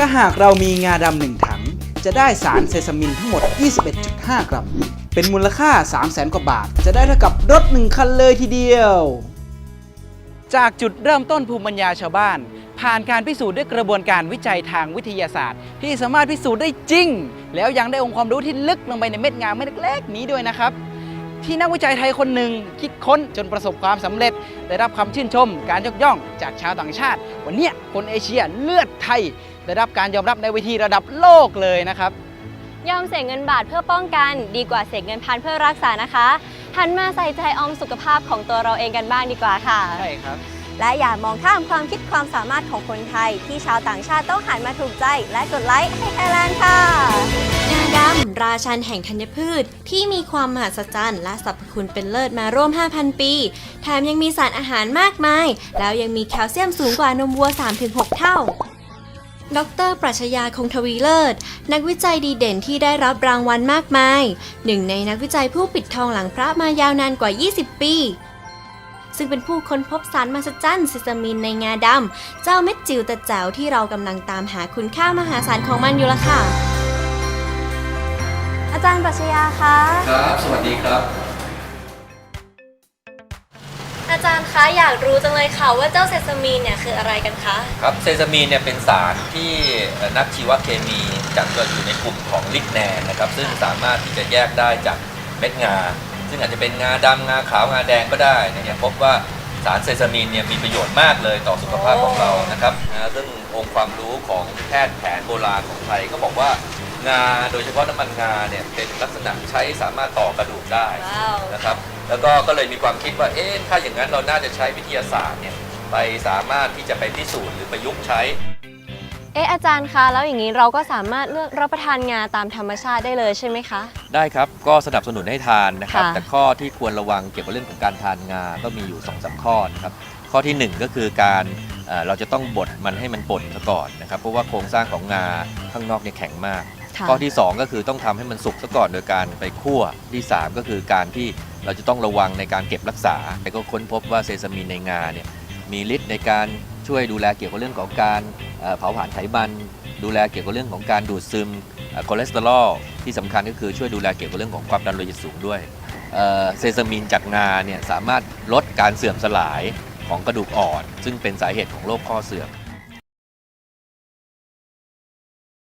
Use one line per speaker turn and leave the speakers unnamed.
ถ้าหากเรามีงาดำหนึ่งถัง จะได้สารเซซามินทั้งหมด 21.5 กรัม เป็นมูลค่า 300,000 กว่าบาท จะได้เท่ากับรถหนึ่งคันเลยทีเดียว จากจุดเริ่มต้นภูมิปัญญาชาวบ้าน ผ่านการพิสูจน์ด้วยกระบวนการวิจัยทางวิทยาศาสตร์ ที่สามารถพิสูจน์ได้จริง แล้วยังได้องค์ความรู้ที่ลึกลงไปในเม็ดงาเม็ดเล็กๆนี้ด้วยนะครับที่นักวิจัยไทยคนหนึ่งคิดค้นจนประสบความสำเร็จ ได้รับคำชื่นชม การยกย่องจากชาวต่างชาติ วันนี้คนเอเชียเลือดไทย ได้รับการยอมรับในเวทีระดับโลกเลยนะครับ
ยอมเสียเงินบาทเพื่อป้องกัน ดีกว่าเสียเงินพันเพื่อรักษานะคะหันมาใส่ใจออมสุขภาพของตัวเราเองกันบ้างดีกว่าค่ะ
ใช่ครับ
และอย่ามองข้ามความคิดความสามารถของคนไทย ที่ชาวต่างชาติต้องหันมาถูกใจ และกดไลค์ให้ไทยแลนด์ค่ะ
งาดำราชันแห่งธัญพืช ที่มีความมหัศจรรย์และสรรพคุณเป็นเลิศมาร่วม 5,000 ปี แถมยังมีสารอาหารมากมาย แล้วยังมีแคลเซียมสูงกว่านมวัว 3-6 เท่า ดร ปรัชญาคงทวีเลิศ นักวิจัยดีเด่นที่ได้รับรางวัลมากมาย หนึ่งในนักวิจัยผู้ปิดทองหลังพระมายาวนานกว่า 20 ปี ซึ่งเป็นผู้ค้นพบสารมหัศจรรย์ซิซามินในงาดำ เจ้าเม็ดจิ๋วแต่แจ๋วที่เรากำลังตามหาคุณค่ามหาศาลของมันอยู่ละค่ะ
อาจารย์ปรัชญาคะ
ครับ สวัสดีครับ
อาจารย์คะอยากรู้จังเลยค่ะว่าเจ้าเซซามีนเนี่ยคืออะไรกันคะ
ครับเซซามีนเนี่ยเป็นสารที่นักชีวเคมีจัดว่าอยู่ในกลุ่มของลิกแนนนะครับซึ่งสามารถที่จะแยกได้จากเม็ดงา ซึ่งอาจจะเป็นงาดำงาขาวงาแดงก็ได้เนี่ยพบว่าสารเซซามีนเนี่ยมีประโยชน์มากเลยต่อสุขภาพของเรานะครับนะซึ่งองค์ความรู้ของแพทย์แผนโบราณของไทยก็บอกว่า งาโดยเฉพาะน้ำมันงาเนี่ยเป็นลักษณะใช้สามารถต่อกระดูกได้
ว้าว
นะครับ แล้วก็ก็เลยมีความคิดว่าเอ๊ะถ้าอย่างนั้นเราน่าจะใช้วิทยาศาสตร์เนี่ยไปสามารถที่จะไปพิสูจน์หรือประยุกต์ใช้
เอ๊ะอาจารย์คะแล้วอย่างนี้เราก็สามารถเลือกรับประทานงาตามธรรมชาติได้เลยใช่ไหมคะ
ได้ครับ ก็สนับสนุนให้ทานนะครับ
ค่ะ
แต่ข้อที่ควรระวังเกี่ยวกับเรื่องของการทานงา ก็มีอยู่2อสข้อนะครับ ข้อทีหนึ่1ก็คือการเอ่อเราจะต้องบดมันให้มันป่นซะก่อนนะครับ เพราะว่าโครงสร้างของงาข้างนอกเนี่ยแข็งมาก
ค่ะ
ข้อที่ 2 ก็คือต้องทำให้มันสุกซะก่อนโดยการไปคั่วที่ 3 ก็คือการที่เราจะต้องระวังในการเก็บรักษาแต่ก็ค้นพบว่าเซซามินในงาเนี่ยมีฤทธิ์ในการช่วยดูแลเกี่ยวกับเรื่องของการเผาผลาญไขมัน ดูแลเกี่ยวกับเรื่องของการดูดซึมคอเลสเตอรอลที่สำคัญก็คือช่วยดูแลเกี่ยวกับเรื่องของความดันโลหิตสูงด้วยเอ่อเซซามินจากงาเนี่ยสามารถลดการเสื่อมสลายของกระดูกอ่อน ซึ่งเป็นสาเหตุของโรคข้อเสื่อม